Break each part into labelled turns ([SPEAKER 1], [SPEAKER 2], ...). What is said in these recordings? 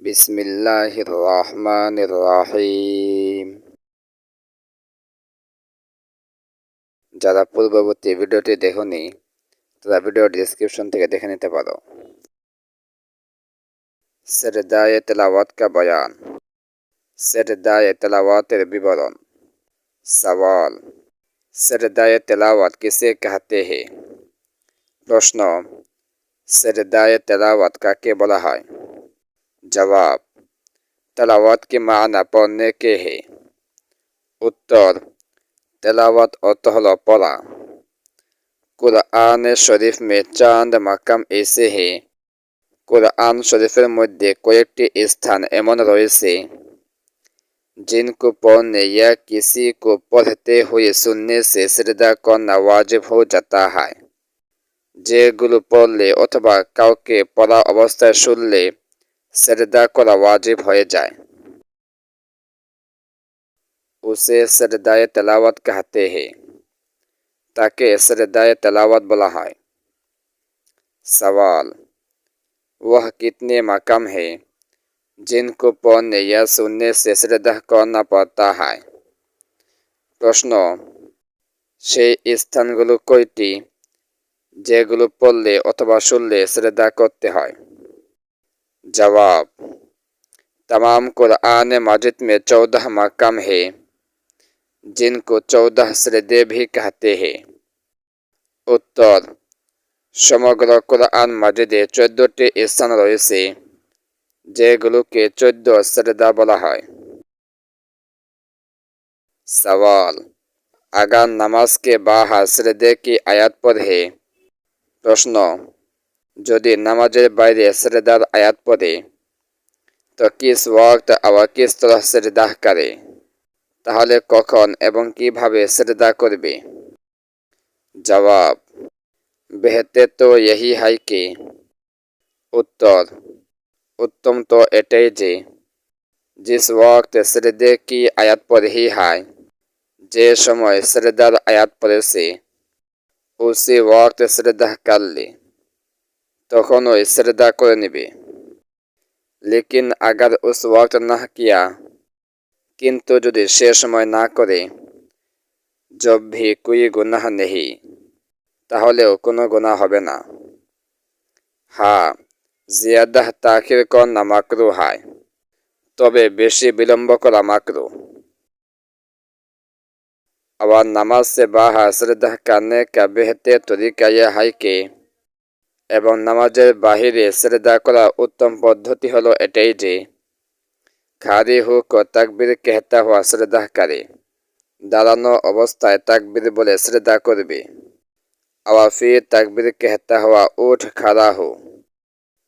[SPEAKER 1] বিসমিল্লাহির রহমানির রহিম যারা পূর্ববর্তী ভিডিওটি দেখনি তারা ভিডিও ডিসক্রিপশন থেকে দেখে নিতে পারো সেরদায়ে তেলাওয়াত কা বয়ান সেরদায়ে তেলাওয়াতের বিবরণ সওয়াল সেরদায়ে তেলাওয়াত কিসে कहते हैं প্রশ্ন সেরদায়ে তেলাওয়াত কাকে বলা হয় জবাব তেলাওয়াত के माना पढ़ने के है উত্তর তেলাওয়াত অর্থ হল পড়া কুরআন শরীফ মে চাঁদ মাকাম এসে হে কুরআন শরীফের মধ্যে কয়েকটি স্থান এমন রয়েছে जिनको पढ़ने या किसी को पढ़ते हुए सुनने से श्रद्धा करना वाजिब हो जाता है যেগুলো পড়লে অথবা কাউকে পড়া অবস্থায় শুনলে সরদা করা ওয়াজিব হয়ে যায় উসে সরদায় তেলাওয়াত कहते हैं তাকে সরদায় তেলাওয়াত বলা হয় सवाल वह कितने मकाम है जिनको पढ़ने या सुनने से श्रद्धा करना पड़ता है প্রশ্ন সেই স্থানগুলো কয়টি যেগুলো পড়লে অথবা শুনলে শ্রদ্ধা করতে হয় जवाब तमाम कुरान माजिद में चौदह मकाम है जिनको चौदह श्रद्धे भी कहते हैं উত্তর সমগ্র কোরআন মাজিদে চোদ্দটি স্থান রয়েছে যেগুলোকে চোদ্দ শ্রদ্ধা বলা হয় सवाल अगर नमाज के बाहर श्रद्धे की आयत पर है প্রশ্ন যদি নামাজের বাইরে সেরেদার আয়াত পড়ে, তো কিস ওয়াক্ত আবার কিস তরহ সেরেদাহ করে। তাহলে কখন এবং কীভাবে সেরেদা করবে? জবাব বেহতে তো यही হাই কি। উত্তর, উত্তম তো এটাই যে, জিস ওয়াক্ত সরদে কি আয়াত পড়েই হয় যে সময় সরদার আয়াত পড়েছে উসি ওয়াক্ত সরদাহ করলে। তখন ওই শ্রদ্ধা করে নিবি। লেকিন আগার উস ওয়াক্ত না কিয়া, কিন্তু যদি সে সময় না করে জব ভি কুই গুনাহ নেহি, তাহলেও কোনো গুণা হবে না। হা, জিয়াদাহ তাখির কন্যা মাকরু হায়, তবে বেশি বিলম্ব করা মাকরু। আবার নামাজ সে বা শ্রদ্ধা কানে কা বেহতে তরিকা ইয়ে কে এবং নামাজের বাহিরে সেরেদা করা উত্তম পদ্ধতি হলো এটাই যে খারি হুক ও তাকবির কেহতা হওয়া শ্রদ্ধাকারী। দাঁড়ানো অবস্থায় তাকবির বলে শ্রদ্ধা করবে। আওয়াফি তাকবির কেহতা হওয়া উঠ খাড়া হো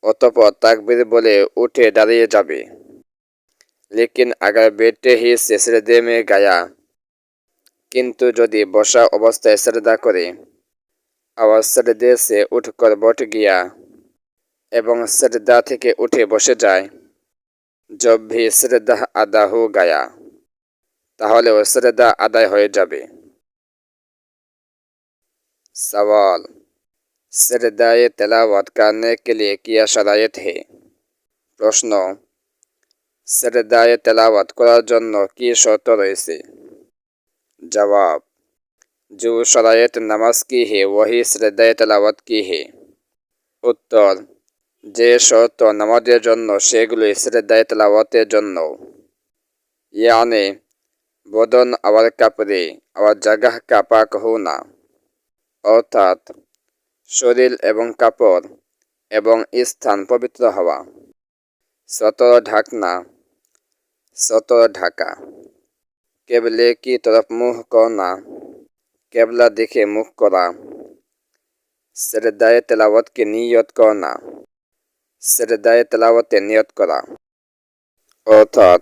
[SPEAKER 1] অতপর তাকবির বলে উঠে দাঁড়িয়ে যাবে। লেকিন আগার বেটে হি শেষের দে মে গায়া। কিন্তু যদি বসা অবস্থায় শ্রদ্ধা করে আওয়াজ ছেড়ে সে উঠ করবট গিয়া। এবং সেরদা থেকে উঠে বসে যায়। জব ভি সেরদাহ আদা হো গায়া। তাহলে ও সেরদা আদায় হয়ে যাবে। সওয়াল সেরদায় তেলাওয়াত কারণে কে লিয়ে কিয়া শরায়ত হে? প্রশ্ন সেরদায় তেলাওয়াত করার জন্য কি শর্ত রয়েছে? জবাব जो शरायत नमाज की है वही শ্রদ্ধা তেলাওয়াত কি হে উত্তর যে শর্ত নামাজের জন্য সেগুলি শ্রদ্ধায় তেলাওয়াতের জন্য ইয়ানে বদন আবার কাপড়ে আবার জাগাহ কাপাক না অর্থাৎ শরীর এবং কাপড় এবং স্থান পবিত্র হওয়া সতর ঢাকনা সতর ঢাকা কেবলে কি তরফ মুহ করনা কেবলা দেখে মুখ করা। সেরদায় তেলাওয়াতকে নিয়ত করনা সেরদায় তেলাওয়াতে নিয়ত করা। অর্থাৎ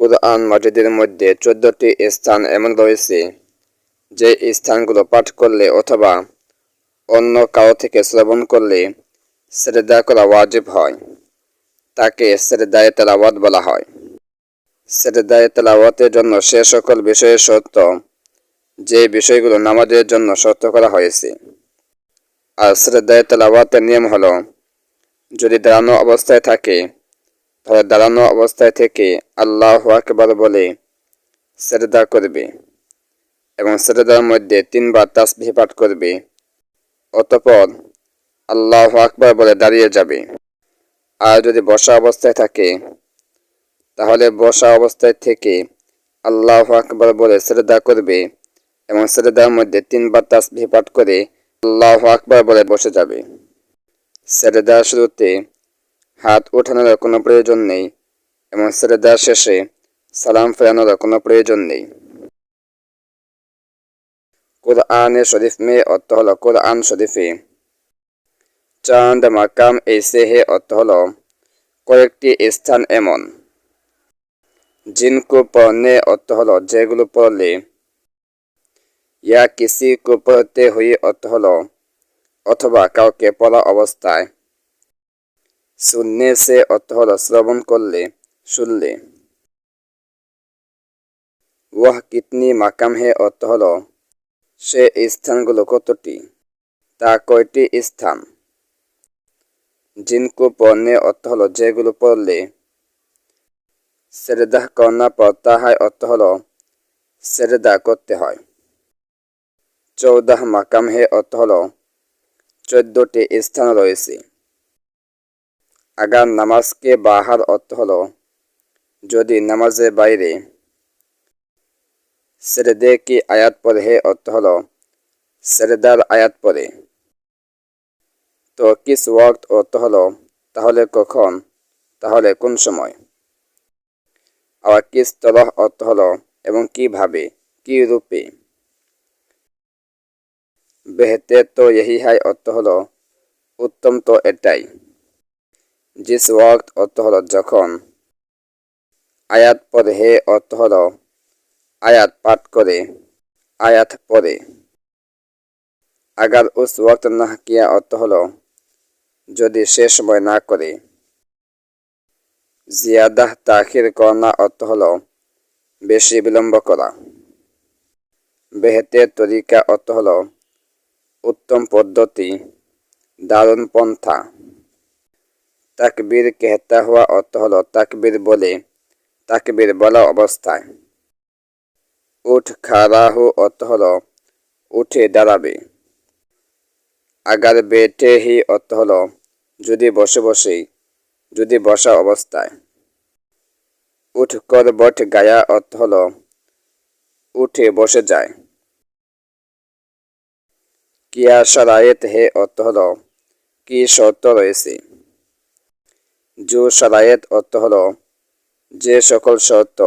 [SPEAKER 1] কুরআন মসজিদের মধ্যে চোদ্দটি স্থান এমন রয়েছে, যে স্থানগুলো পাঠ করলে অথবা অন্য কারও থেকে শ্রবণ করলে সেরেদা করা ওয়াজিব হয়। তাকে সেরেদায় তেলাওয়াত বলা হয়। সেরেদায় তেলাওয়াতের জন্য সে সকল বিষয়ে সত্য যে বিষয়গুলো নামাজের জন্য শর্ত করা হয়েছে। আর শ্রদ্ধায় তেলাওয়াতের নিয়ম হলো, যদি দাঁড়ানো অবস্থায় থাকে, তাহলে দাঁড়ানো অবস্থায় থেকে আল্লাহ আকবার বলে সেরদা করবে এবং সেরদার মধ্যে তিনবার তাসবিহ পাঠ করবে, অতপর আল্লাহ আকবার বলে দাঁড়িয়ে যাবে। আর যদি বসা অবস্থায় থাকে, তাহলে বসা অবস্থায় থেকে আল্লাহ আকবার বলে শ্রদ্ধা করবে এবং সেরদার মধ্যে তিনবার তাসবিহ পাঠ করে আল্লাহ আকবার বলে বসে যাবে। সেরেদার শুরুতে হাত ওঠানোর কোনো প্রয়োজন নেই এবং সেরেদার শেষে সালাম ফেরানোর কোনো প্রয়োজন নেই। কোরআনে শরীফ মে অর্থ হলো কোরআন শরীফে। চাঁদ মাকাম এসে হে অর্থ হলো কয়েকটি স্থান এমন। জিনকো পড়নে অর্থ হলো যেগুলো পড়লে ইয়া কিসি কো পড়তে হয়ে অর্থ হলো অথবা কাউকে পড়া অবস্থায়। শুননে সে অর্থ হলো শ্রবণ করলে, শুনলে। ওয়াহ, কিতনি মাকাম হে অর্থ হলো সে স্থানগুলো কতটি? তা কয়টি স্থান? জিনকু পড়নে অর্থ হলো যেগুলো পড়লে। সেরেদাহ কন্যা পড়তা হয় অর্থ হলো সেরেদা করতে হয়। চৌদাহ মাকাম হে অর্থ হলো চোদ্দটি স্থান রয়েছে। আগার নামাজকে বাহার অর্থ হলো যদি নামাজের বাইরে সেরেদে কি আয়াত পরে হে অর্থ হলো সেরেদার আয়াত পরে তো কিস ওয়াক্ত অর্থ হলো তাহলে কখন? তাহলে কোন সময়? আবার কিস তলহ অর্থ হলো এবং কীভাবে? কি রূপে? বেহতে তো হাই অর্থ হলো উত্তম তো এটাই। জিস ওয়াক্ত অর্থ হলো যখন আয়াত পরে হে অর্থ হলো আয়াত পাঠ করে, আয়াত পরে আগার উস ওয়াক্ত না কিয়া অর্থ হলো যদি সে সময় না করে। জিয়াদাহ তাখির করনা অর্থ হলো বেশি বিলম্ব করা। বেহেতে তরিকা অর্থ হলো উত্তম পদ্ধতি, দারুণ পন্থা। তাকবীর কেহতা হওয়া অর্থ হলো তাকবীর বলে, তাকবীর বলা অবস্থায়। উঠ খারাহু অর্থ হলো উঠে দাঁড়াবে। আগার বেটে হি অর্থ হলো যদি বসে বসেই যদি বসা অবস্থায়। উঠ কর বট গায়া অর্থ হলো উঠে বসে যায়। কিয়া সারায়েত হে অর্থ হলো কি শর্ত রয়েছে? জু সারায়েত অর্থ হলো যে সকল শর্ত।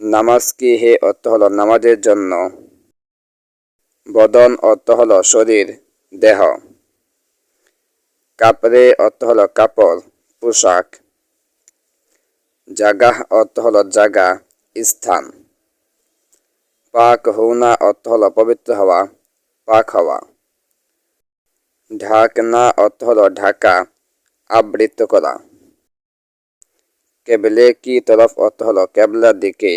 [SPEAKER 1] নামাজ কি হে অর্থ হলো নামাজের জন্য? বদন অর্থ হলো শরীর, দেহ। কাপড়ে অর্থ হলো কাপড়, পোশাক। জাগাহ অর্থ হলো জাগা, স্থান। পাক হৌনা অর্থ হলো পবিত্র হওয়া। পাক হওয়া ঢাকনা হলো ঢাকা আবৃত করা। কেবলে কি তরফ হলো কেবলার দিকে?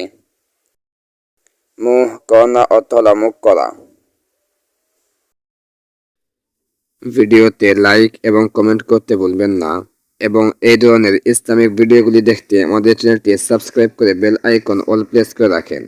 [SPEAKER 1] কর্ণা অর্থ হলো মুখ করা। ভিডিওতে লাইক এবং কমেন্ট করতে ভুলবেন না। এবং এই ধরনের ইসলামিক ভিডিওগুলি দেখতে আমাদের চ্যানেলটি সাবস্ক্রাইব করে বেল আইকন অল প্রেস করে রাখেন।